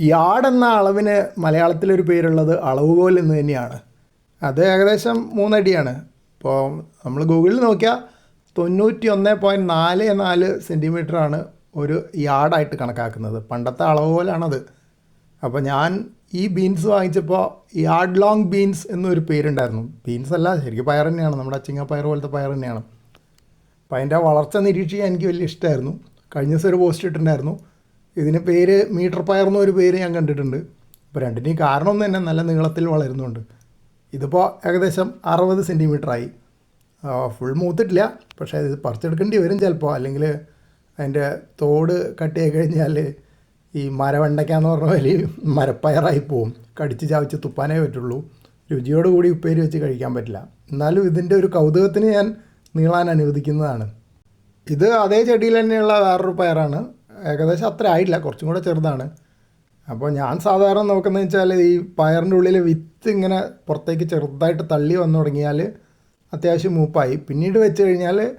Yard എന്ന അളവിന് മലയാളത്തിലൊരു പേരുള്ളത് അളവുകോൽ എന്ന് തന്നെയാണ്. അത് ഏകദേശം മൂന്നടിയാണ്. ഇപ്പോൾ നമ്മൾ ഗൂഗിളിൽ നോക്കിയാൽ തൊണ്ണൂറ്റി ഒന്ന് പോയിന്റ് നാല് നാല് സെന്റിമീറ്ററാണ് ഒരു യാർഡായിട്ട് കണക്കാക്കുന്നത്. പണ്ടത്തെ അളവ് പോലാണത് അപ്പോൾ ഞാൻ ഈ ബീൻസ് വാങ്ങിച്ചപ്പോൾ യാർഡ് ലോങ് ബീൻസ് എന്നൊരു പേരുണ്ടായിരുന്നു. ബീൻസ് അല്ല ശരിക്കും പയർ തന്നെയാണ്. നമ്മുടെ ചിങ്ങപ്പയർ പോലത്തെ പയർ തന്നെയാണ്. അപ്പോൾ അതിന്റെ വളർച്ച നിരീക്ഷിക്കാൻ എനിക്ക് വലിയ ഇഷ്ടമായിരുന്നു കഴിഞ്ഞ ദിവസം ഒരു പോസ്റ്റ് ഇട്ടിട്ടുണ്ടായിരുന്നു. ഇതിന് പേര് മീറ്റർ പയർ എന്നൊരു പേര് ഞാൻ കണ്ടിട്ടുണ്ട്. അപ്പോൾ രണ്ടിന്റെയും കാരണം തന്നെ നല്ല നീളത്തിൽ വളരുന്നുണ്ട്. ഇതിപ്പോൾ ഏകദേശം അറുപത് സെന്റിമീറ്ററായി ഫുൾ മൂത്തിട്ടില്ല. പക്ഷേ ഇത് പറിച്ചെടുക്കേണ്ടി വരും ചിലപ്പോൾ അല്ലെങ്കിൽ അതിന്റെ തോട് കട്ടിയായി കഴിഞ്ഞാൽ ഈ മരവെണ്ടയ്ക്കാന്ന് പറഞ്ഞ പോലെ മരപ്പയറായി പോവും. കടിച്ച് ചാവിച്ച് തുപ്പാനേ പറ്റുള്ളൂ. രുചിയോടുകൂടി ഉപ്പേരി വെച്ച് കഴിക്കാൻ പറ്റില്ല. എന്നാലും ഇതിന്റെ ഒരു കൗതുകത്തിന് ഞാൻ നീളാൻ അനുവദിക്കുന്നതാണ്. ഇത് അതേ ചെടിയിൽ തന്നെയുള്ള വേറൊരു പയറാണ്. ഏകദേശം അത്ര ആയിട്ടില്ല കുറച്ചും കൂടെ ചെറുതാണ്. അപ്പോൾ ഞാൻ സാധാരണ നോക്കുന്നത് വെച്ചാൽ ഈ പയറിന്റെ ഉള്ളിൽ വിത്ത് ഇങ്ങനെ പുറത്തേക്ക് ചെറുതായിട്ട് തള്ളി വന്നു തുടങ്ങിയാൽ അത്യാവശ്യം മൂപ്പായി. പിന്നീട് വെച്ച് കഴിഞ്ഞാൽ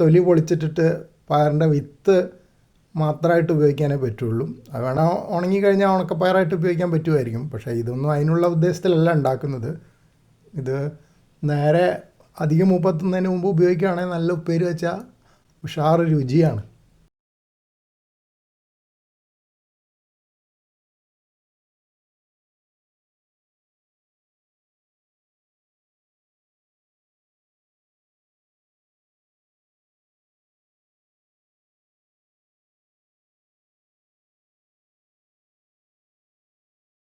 തൊലി പൊളിച്ചിട്ടിട്ട് പയറിന്റെ വിത്ത് മാത്രമായിട്ട് ഉപയോഗിക്കാനേ പറ്റുള്ളൂ. അത് വേണം ഉണങ്ങിക്കഴിഞ്ഞാൽ ഉണക്കപ്പയറായിട്ട് ഉപയോഗിക്കാൻ പറ്റുമായിരിക്കും പക്ഷേ ഇതൊന്നും അതിനുള്ള ഉദ്ദേശത്തിലല്ല ഉണ്ടാക്കുന്നത്. ഇത് നേരെ അധികം മൂപ്പത്തുന്നതിന് മുമ്പ് ഉപയോഗിക്കുകയാണെങ്കിൽ നല്ല ഉപ്പേരി വെച്ചാൽ ഉഷാറ് രുചിയാണ്.